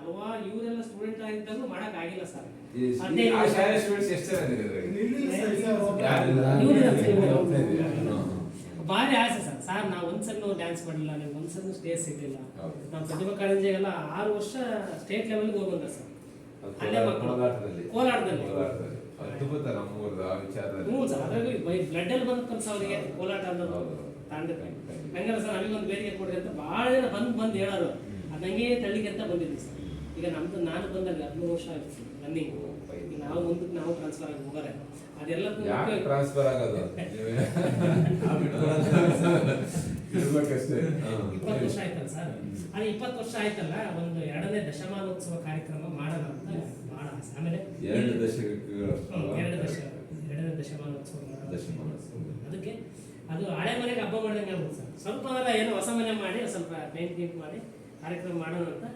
ಹಲವಾರು ಇವರೆಲ್ಲ ಸ್ಟೂಡೆಂಟ್ ಆಗಿದ್ದಾಗ ಮಾಡಕ್ ಆಗಿಲ್ಲ ಸರ್ ಆ ಶಾಲೆ ಸ್ಟೂಡೆಂಟ್ಸ್ ಎಷ್ಟು ಜನ ಇದ್ದಾರೆ. ಭಾರಿ ಆಸೆ ಸರ್ ಸರ್ ನಾವು ಒಂದ್ಸಲ ಡ್ಯಾನ್ಸ್ ಮಾಡಿಲ್ಲ ನೀವು ಒಂದ್ಸಲ ಸ್ಟೇಜ್ ಸಿಗ್ಲಿಲ್ಲ. ನಾವು ಪ್ರತಿಭಾ ಕಾರಂಜಿಗೆಲ್ಲ ಆರು ವರ್ಷ ಸ್ಟೇಟ್ ಲೆವೆಲ್ಗೆ ಹೋಗಿ ಬಂದ ಸರ್ ಅಲ್ಲೇ ಮಕ್ಕಳು. ಕೋಲಾಟದಲ್ಲಿ ಅದ್ಭುತ ನಮ್ಮೂರ್ದು ವಿಚಾರದಲ್ಲಿ. ಹ್ಞೂ ಸರ್ ಅದ್ರಾಗ ಬ್ಲಡ್ ಅಲ್ಲಿ ಬಂದ ಕಲ್ಸ ಅವರಿಗೆ ಕೋಲಾಟ ಅನ್ನೋದು. ತಾಂಡಕ್ಕೆ ಹಂಗಾರೆ ಸರ್ ನಮಗೊಂದು ಬೇಡಿಕೆ ಕೊಡ್ರಿ ಅಂತ ಭಾಳ ಜನ ಬಂದು ಬಂದು ಹೇಳೋರು. ಅದಂಗೆ ತಳ್ಳಿಗೆ ಅಂತ ಬಂದಿದ್ವಿ ಸರ್ ಈಗ ನಮ್ದು ನಾನು ಬಂದಾಗ ಹದಿಮೂರು ವರ್ಷ ಆಯ್ತು ರನ್ನಿಂಗ್ ನಾವು ಒಂದು ನಾವು ಟ್ರಾನ್ಸ್ಫರ್ ಆಗಿ ಹೋಗಾರೆ. ಅದೆಲ್ಲ ಟ್ರಾನ್ಸ್ಫರ್ ಆಗೋದು ಇಪ್ಪತ್ತು ವರ್ಷ ಆಯ್ತಲ್ಲ ಸರ್? ಅದು ಇಪ್ಪತ್ತು ವರ್ಷ ಆಯ್ತಲ್ಲ ಒಂದು ಎರಡನೇ ದಶಮಾನೋತ್ಸವ ಕಾರ್ಯಕ್ರಮ ಮಾಡೋಣ ಅಂತ ಭಾಳ ಆಮೇಲೆ ಎರಡು ದಶಕಗಳ ಎರಡು ದಶ ಎರಡನೇ ದಶಮಾನೋತ್ಸವ ಮಾಡೋಣ. ದಶಮಾನೋತ್ಸವ. ಅದಕ್ಕೆ ಅದು ಹಳೆ ಮನೆಗೆ ಹಬ್ಬ ಮಾಡಿದಂಗೆ ಆಗ್ಬೋದು ಸರ್. ಸ್ವಲ್ಪ ಏನೋ ಹೊಸ ಮನೆ ಮಾಡಿ ಸ್ವಲ್ಪ ಪೇಂಟ್ ಗೀಟ್ ಮಾಡಿ ಕಾರ್ಯಕ್ರಮ ಮಾಡೋಣ ಅಂತ